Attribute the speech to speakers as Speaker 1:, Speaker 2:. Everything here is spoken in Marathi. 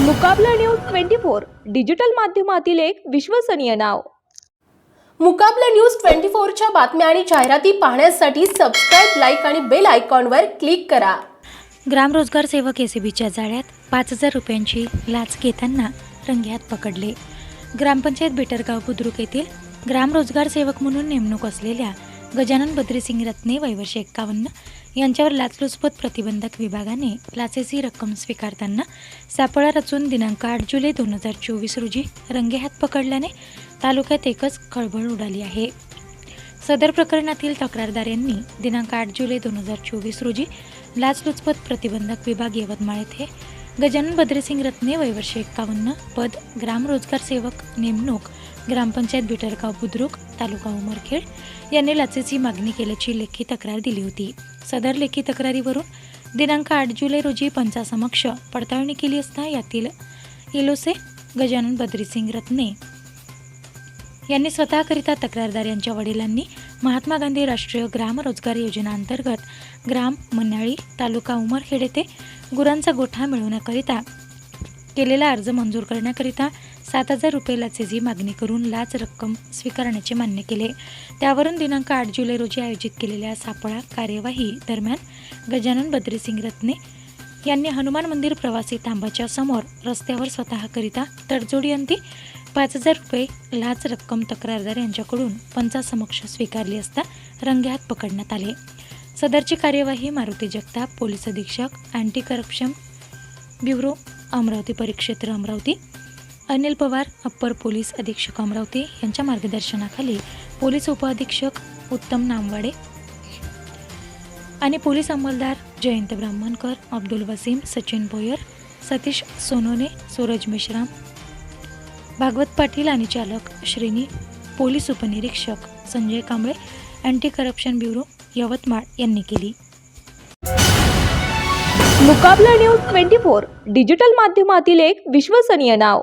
Speaker 1: Muqabla news twenty four digital माध्यमातील एक विश्वसनीय नाव.
Speaker 2: मुकाबला न्यूज ट्वेंटी फोरच्या बातम्या आणि जाहिराती पाहण्यासाठी सबस्क्राईब लाईक आणि बेल आयकॉनवर क्लिक करा.
Speaker 3: ग्रामरोजगार सेवक एसीबीच्या जाळ्यात पाच हजार रुपयांची लाच घेताना रंग्यात पकडले. ग्रामपंचायत बेटरगाव बुद्रुक येथील ग्रामरोजगार सेवक म्हणून नेमणूक असलेल्या गजानन बद्रीसिंग रत्ने वयवर्ष एक्कावन्न यांच्यावर लाचलुचपत प्रतिबंधक विभागाने लाचेची रक्कम स्वीकारताना सापळा रचून दिनांक आठ जुलै दोन हजार चोवीस रोजी रंगेहात पकडल्याने तालुक्यात एकच खळबळ उडाली आहे. सदर प्रकरणातील तक्रारदार यांनी दिनांक आठ जुलै दोन हजार चोवीस रोजी लाचलुचपत प्रतिबंधक विभाग यवतमाळ येथे गजानन बद्रीसिंग रत्ने वयवर्ष एक्कावन्न पद ग्राम रोजगार सेवक नेमणूक ग्रामपंचायत बिटरगाव बुद्रुक तालुका उमरखेड यांनी लाचेची मागणी केल्याची लेखी तक्रार दिली होती. सदर लेखी तक्रारीवरून दिनांक आठ जुलै रोजी पंचासमक्ष पडताळणी केली असता यातील इलोसे गजानन बद्रीसिंग रत्ने यांनी स्वतःकरिता तक्रारदार यांच्या वडिलांनी महात्मा गांधी राष्ट्रीय ग्राम रोजगार योजना अंतर्गत ग्राम मन्याळी तालुका उमरखेड येथे गुरांचा गोठा मिळवण्याकरिता केलेला अर्ज मंजूर करण्याकरिता सात हजार रुपये लाचेची मागणी करून लाच रक्कम स्वीकारण्याचे मान्य केले. त्यावरून दिनांक आठ जुलै रोजी आयोजित केलेल्या सापळा कार्यवाही दरम्यान गजानन बद्रीसिंग रत्ने यांनी हनुमान मंदिर प्रवासी थांबाच्या समोर रस्त्यावर स्वतःकरिता तडजोडी अंती पाच हजार रुपये लाच रक्कम तक्रारदार यांच्याकडून पंचासमक्ष स्वीकारली असता रंगेहात पकडण्यात आले. सदरची कार्यवाही मारुती जगताप पोलीस अधीक्षक अँटी करप्शन ब्युरो अमरावती परिक्षेत्र अमरावती अनिल पवार अप्पर पोलीस अधीक्षक अमरावती यांच्या मार्गदर्शनाखाली पोलीस उपअधीक्षक उत्तम नामवाडे आणि पोलीस अंमलदार जयंत ब्राह्मणकर अब्दुल वसीम सचिन भोयर सतीश सोनोने सूरज मेश्राम भागवत पाटील आणि चालक श्रेणी पोलीस उपनिरीक्षक Sanjay Kamble anti corruption bureau Yavatmal यांनी केली.
Speaker 1: Muqabla news twenty four digital माध्यमातील एक विश्वसनीय नाव.